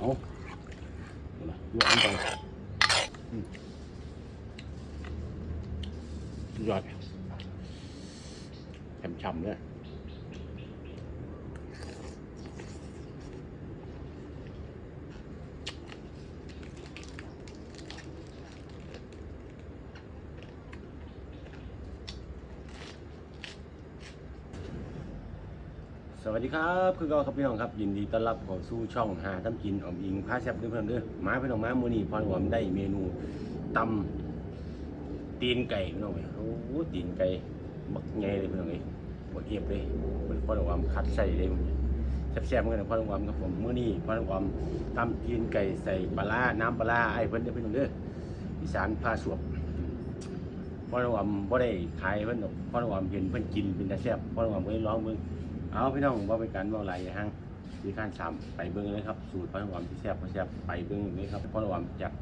เอาเอาล่ะยกอันไปอืมสุดยอดฉ่ำๆเลย สวัสดีครับคือเราครับพี่น้องครับยินดีต้อนรับเข้าสู่ช่องหาทำกินออมอิงพาแซ่บด้อเพื่อนเด้อมาพี่น้องมามื้อนี้พรหวมได้เมนูตำตีนไก่พี่น้องเอ้ยโอ้ตีนไก่บักใหญ่เลยพี่น้องเอ้ยบักเอียบเลยเป็นพรหวมคัดใส่เลยมันแซ่บๆเหมือนกันนพรหวมครับผมมื้อนี้พรหวมตำตีนไก่ใส่ปลาร้าน้ำปลาไอ้เพิ่นเด้อพี่น้องเด้ออีสานพาสวบพรหวมบ่ได้ขายเพิ่นดอกพรหวมเห็นเพิ่นกินเป็นตาแซ่บพรหวมก็เลยลองเบิ่ง เอาพี่น้องว่าเป็นการเมาไหลฮะที่ข้านสามไปเบิ้งเลยครับ สูตรพระหวานที่แซ่บพระแซ่บไปเบิ้งเลยครับพระหวานจาก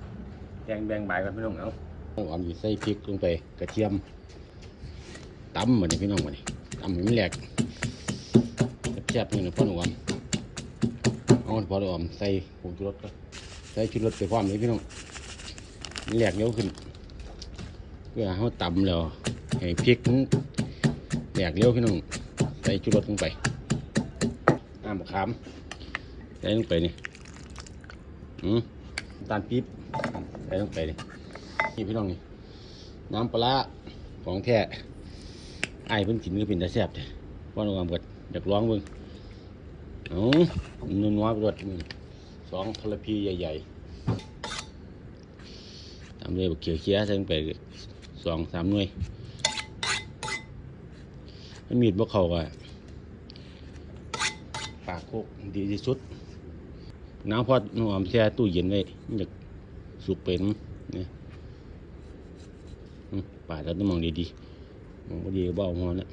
แกงแบงใบกันพี่น้องเอาพระหวานอยู่ใส่พริกลงไปกระเทียมตำเหมือนพี่น้องมาดิตำให้มันแหลกแซ่บๆนี่นะพระหวานเอาพระหวานใส่ผงชูรสก็ใส่ชูรสไปพร้อมเลยพี่น้องแหลกเยอะขึ้นเพื่อเขาตำแล้วให้พริกแหลกเร็วพี่น้อง ส่ชูรสลงไปน้ำมะขามใส่ลงไปนี่อืมน้ำตาลปี๊บใส่ลงไปนี่นี่พี่น้องนี่น้ำปลาร้าของแท้ไอ้เพิ่นกินก็เป็นตาแซ่บเด้เพราะว่าเกิดอยากร้องเบิ่งเอานัวนัวๆไปรสมือสองทรพีใหญ่ๆตามด้วยบักเขียวเคี้ยใส่ลงไปสองสามหน่วย มันมีดบ่เข้าก็ปากโคกดีที่สุดน้ำพอดน้ำหอมแช่ตู้เย็นไว้มันจะสุกเป็นเนี่ยอืมปาแล้วต้องมองดีๆมองบ่ดีก็เบาหัวนะ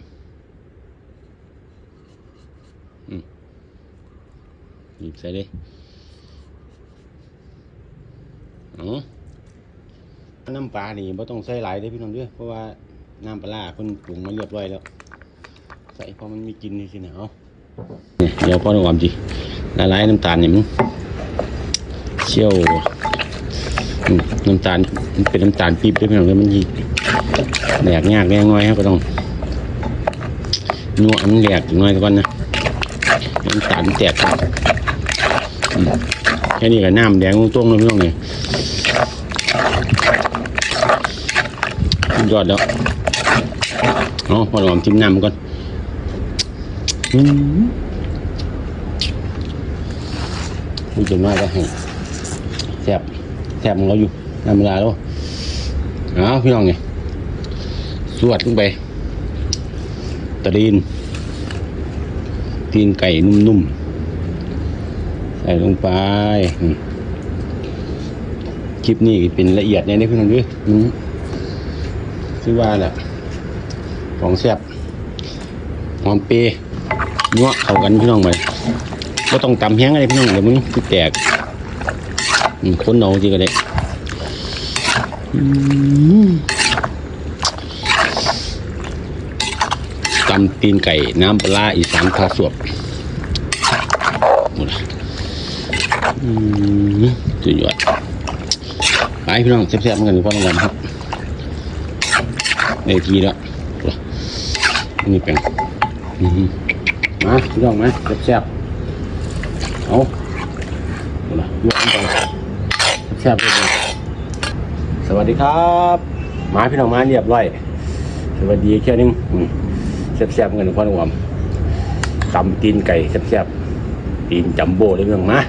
อืมหยิบใส่เลยเอาน้ำปลานี่บ่ต้องใส่หลายเด้พี่น้องเด้อเพราะว่าน้ำปลาร้าเพิ่นปรุงมาเรียบร้อยแล้ว ใส่เพราะมันมีกลินนี่สินะเอาเนี่ยเดี๋ยวพ่อหนูความจีละลายน้ำตาลเนี่ยมันเชี่ยวน้ำตาลมันเป็นน้ำตาลปี๊บด้วยพี่น้องเลยมันยีแหลกยากแน่ง่อยครับก็ต้องนัวอันแหลกอยู่หน่อยก่อนนะน้ำตาลแตกครับอืมแค่นี้ก็น้ำแดงตรงๆเลยพี่น้องเลยยอดแล้วเอพอหอมจิ้มน้ำก่อน มีจนมากก็ให้แซบแซบของเราอยู่น้ำเวลาแล้วเอาพี่น้องไงสวดลงไปตะลีนตีนไก่นุ่มๆ ใส่ลงไป คลิปนี้เป็นละเอียดเนี่ยนะพี่น้องด้วยอืมชื่อว่าแหละของแซบหอมเปรย์ นัวเข้ากันพี่น้องไปก็ต้องตำแห้งอะไรพี่น้องเดี๋ยวมึงคือแตกคนเอาจริงก็ได้ตำตีนไก่น้ำปลาอีสานพาสวบหมดละอืมสุดยอดไปพี่น้องแซ่บๆมือนกันพ่อน้องวันครับในทีแล้วนี่เป็นอืม มาพี่น้องมาแซ่บๆเอาเอาละยกไปแซ่บๆเลยสวัสดีครับมาพี่น้องมาเรียบร้อยสวัสดีแค่นึงอืมแซ่บๆเหมือนกันพ่อน้องวันตำตีนไก่แซ่บๆตีนจัมโบ้เลยพี่องมา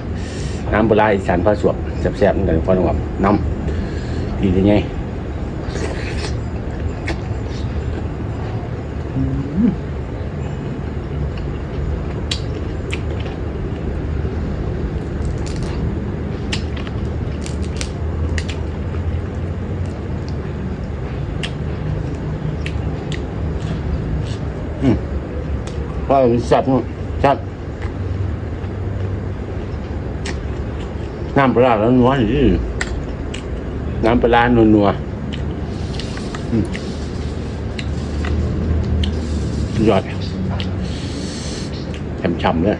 น้ำปลาร้าอีสานพาสวบแซ่บๆเหมือนกันพ่อน้องวันน้ำดีได้ไง พราะมันแซ่บเนอะแซ่บน้ำปลาแล้วนัวนี่น้ำปลาร้านัวนัวๆอืมสุดยอดฉ่ำๆเลย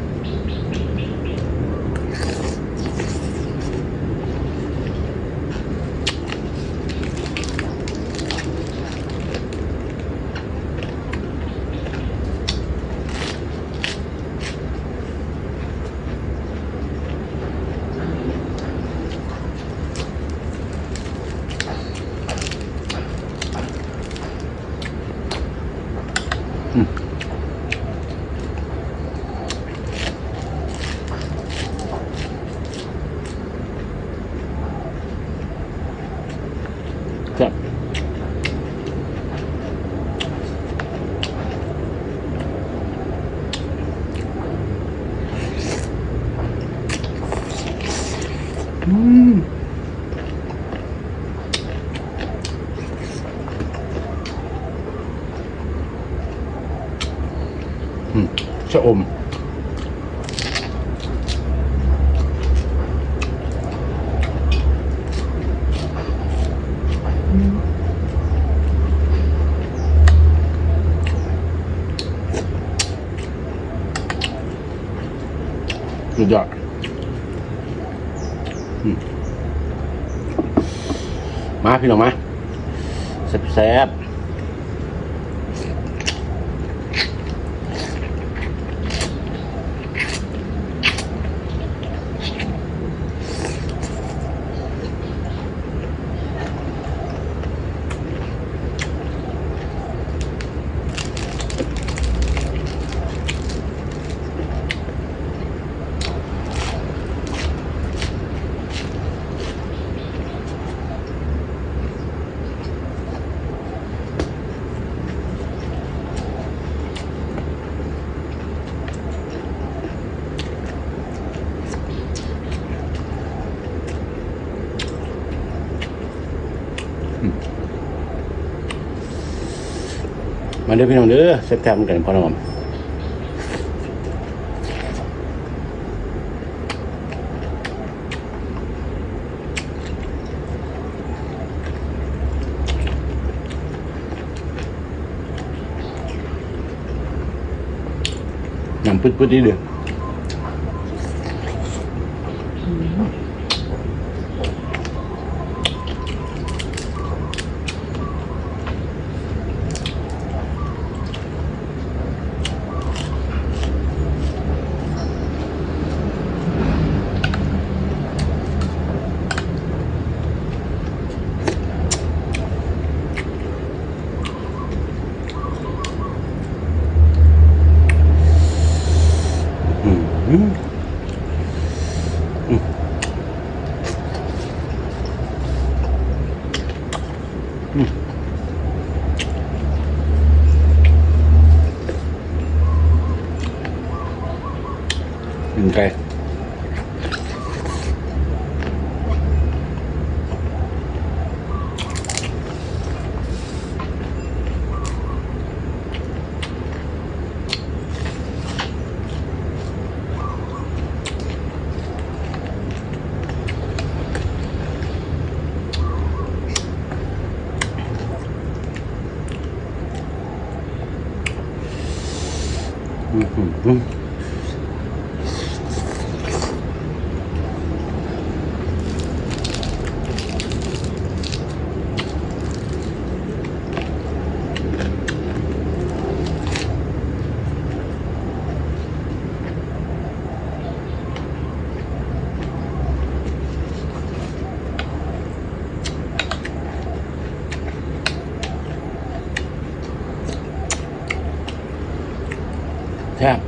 うん。ะอม สุดยอดมาพี่น้องมาแซ่บๆ มาเด้อพี่น้องเด้อแซ่บๆกันพอน้องน้ำปึ๊ดๆนี่เด้อมอืมอืม อื แซ่บ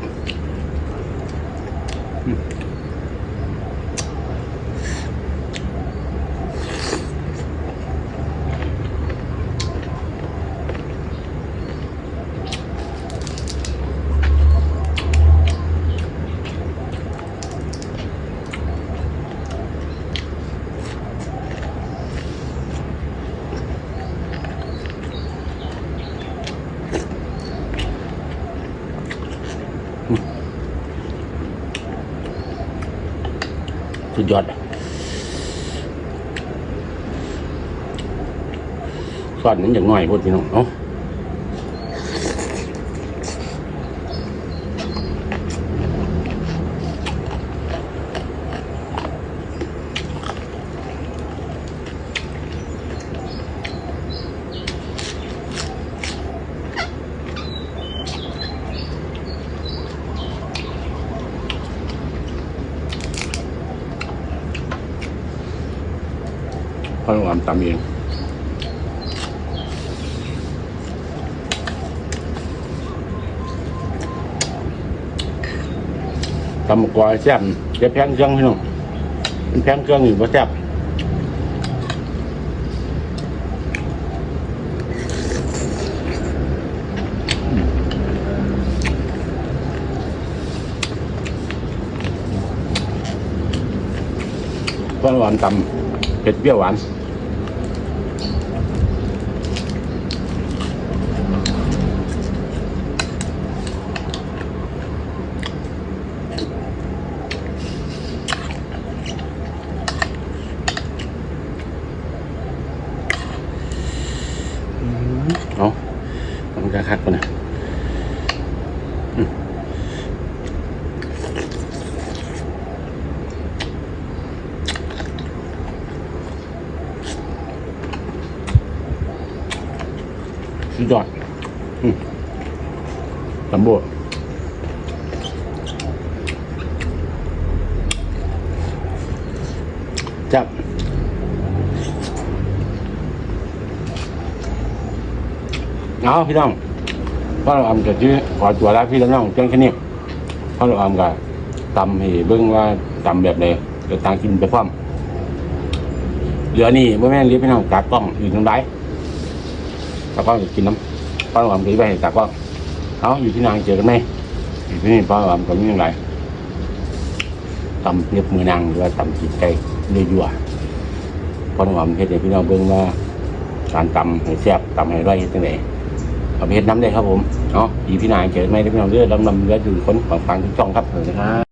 สุดยอดซอสนั้นอย่างน้อยพูดพี่น้องเนาะ เพราะว่าตำเองตำกวายแซ่บเก็บแพงเครื่องพี่น้องเป็นแพงเครื่องอยู่ว่าแซ่บหวานตำเผ็ดเปรี้ยวหวานเอามันจะ คักปะเนี่ยอืมสุดยอดอืมตำบัวจับเอาพี่น้อง พ่อเราอำกับชื่อขอตัวแล้วพี่แล้วน้องเจ้าแค่นี้พ่อเราอำกับตำให้เบิ่งว่าตำแบบไหนเดี๋ยวต่างกินไปพร้อมเหลือนี่เมื่อแม่เลี้ยงพี่น้องตากล้องอยู่ตรงไหนตากล้องจะกินน้ำพ่อเราอำกับไปให้ตากล้องเอาอยู่ที่นางเจอกันไหมอยู่ที่นี่พ่อเราอำกับมีอย่างไรตำเรียบมือนางหรือว่าตำจีบไก่เนื้อยั่วพ่อเราอำเฮ็ดให้พี่น้องเบิ่งว่าการตำให้แซ่บตำให้ร่อยเฮ็ดจังไดเอาไปเฮ็ดน้ำได้ครับผม เนาะอีพี่นายเจอไหมที่น้องเลือดลำลำเลือดอยู่คนฝั่งฟังทุกช่องครับเออนะครับ